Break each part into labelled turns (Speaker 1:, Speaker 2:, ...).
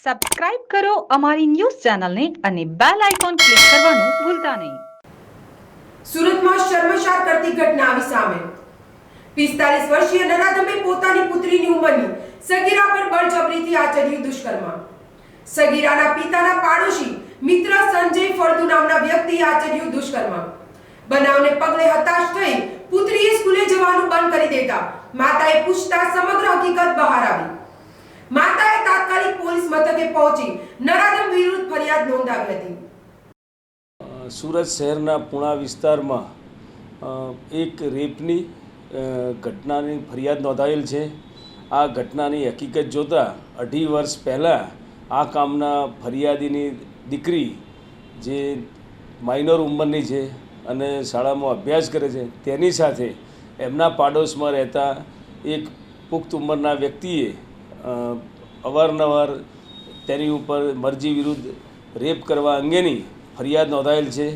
Speaker 1: Subscribe કરો અમારી news ચેનલને અને બેલ આઇકોન ક્લિક કરવાનું ભૂલતા નહીં.
Speaker 2: સુરતમાં શર્મશાર કરતી ઘટના આવી સામે. પિસ્તાલીસ વર્ષીય નરાધમે પોતાની પુત્રીની ઉંમરની સગીરા પર બળજબરીથી આચર્યું દુષ્કર્મ. સગીરાના પિતાના પાડોશી મિત્ર સંજય ફળદુ નામના વ્યક્તિએ આચર્યું દુષ્કર્મ. બનાવને પગલે હતાશ થઈ પુત્રીએ સ્કૂલે જવાનું બંધ કરી દેતા માતાએ પૂછતા સમગ્ર હકીકત બહાર આવી. પોલીસ મથકે પહોંચી નરાધમ વિરુદ્ધ ફરિયાદ નોંધાવી હતી.
Speaker 3: સુરત શહેરના પુણા વિસ્તારમાં એક રેપની ઘટનાની ફરિયાદ નોંધાયેલ છે. આ ઘટનાની હકીકત જોતાં અઢી વર્ષ પહેલાં આ કામના ફરિયાદીની દીકરી જે માઇનર ઉંમરની છે અને શાળામાં અભ્યાસ કરે છે, તેની સાથે એમના પાડોશમાં રહેતા એક પુખ્ત ઉંમરના વ્યક્તિએ અવારનવાર તેની ઉપર મરજી વિરુદ્ધ રેપ કરવા અંગેની ફરિયાદ નોંધાયેલ છે.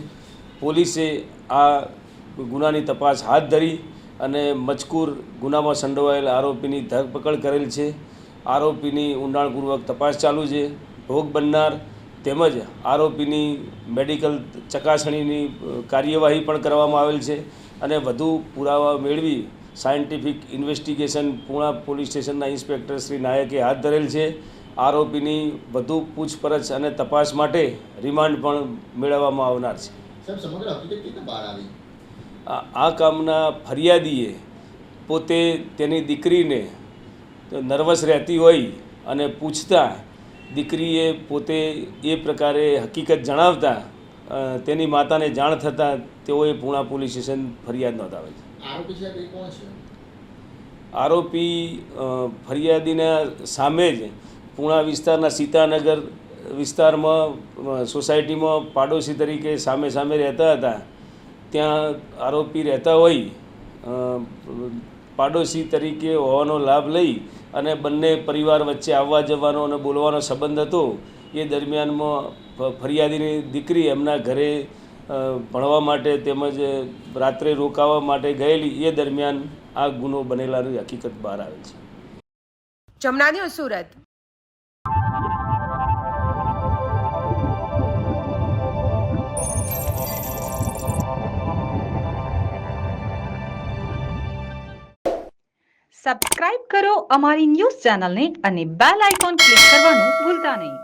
Speaker 3: પોલીસે આ ગુનાની તપાસ હાથ ધરી અને મજકૂર ગુનામાં સંડોવાયેલ આરોપીની ધરપકડ કરેલ છે. આરોપીની ઊંડાણપૂર્વક તપાસ ચાલુ છે. ભોગ બનનાર તેમજ આરોપીની મેડિકલ ચકાસણીની કાર્યવાહી પણ કરવામાં આવેલ છે. અને વધુ પુરાવા મેળવી સાયન્ટિફિક ઇન્વેસ્ટિગેશન પૂણા પોલીસ સ્ટેશનના ઇન્સ્પેક્ટર શ્રી નાયકે હાથ ધરેલ છે. આરોપીની વધુ પૂછપરછ અને તપાસ માટે રિમાન્ડ પણ મેળવવામાં આવનાર છે. આ કામના ફરિયાદીએ પોતે તેની દીકરીને નર્વસ રહેતી હોય અને પૂછતા દીકરીએ પોતે એ પ્રકારે હકીકત જણાવતા તેની માતાને જાણ થતાં તેઓએ પૂણા પોલીસ સ્ટેશન ફરિયાદ નોંધાવે છે.
Speaker 4: આરોપી
Speaker 3: ફરિયાદીના સામે જ પૂણા વિસ્તારના સીતાનગર વિસ્તારમાં સોસાયટીમાં પાડોશી તરીકે સામે સામે રહેતા હતા. ત્યાં આરોપી રહેતા હોય પાડોશી તરીકે હોવાનો લાભ લઈ અને બંને પરિવાર વચ્ચે આવવા જવાનો અને બોલવાનો સંબંધ હતો. એ દરમિયાનમાં ફરિયાદીની દીકરી એમના ઘરે ભણવા માટે તેમજ રાત્રે રોકાવા માટે ગયેલી, એ દરમિયાન આ ગુનો બનેલાની હકીકત બહાર આવે છે.
Speaker 2: જમના ન્યૂઝ સુરત.
Speaker 1: સબસ્ક્રાઇબ કરો અમારી ન્યૂઝ ચેનલને અને બેલ આઇકોન ક્લિક કરવાનું ભૂલતા નહીં.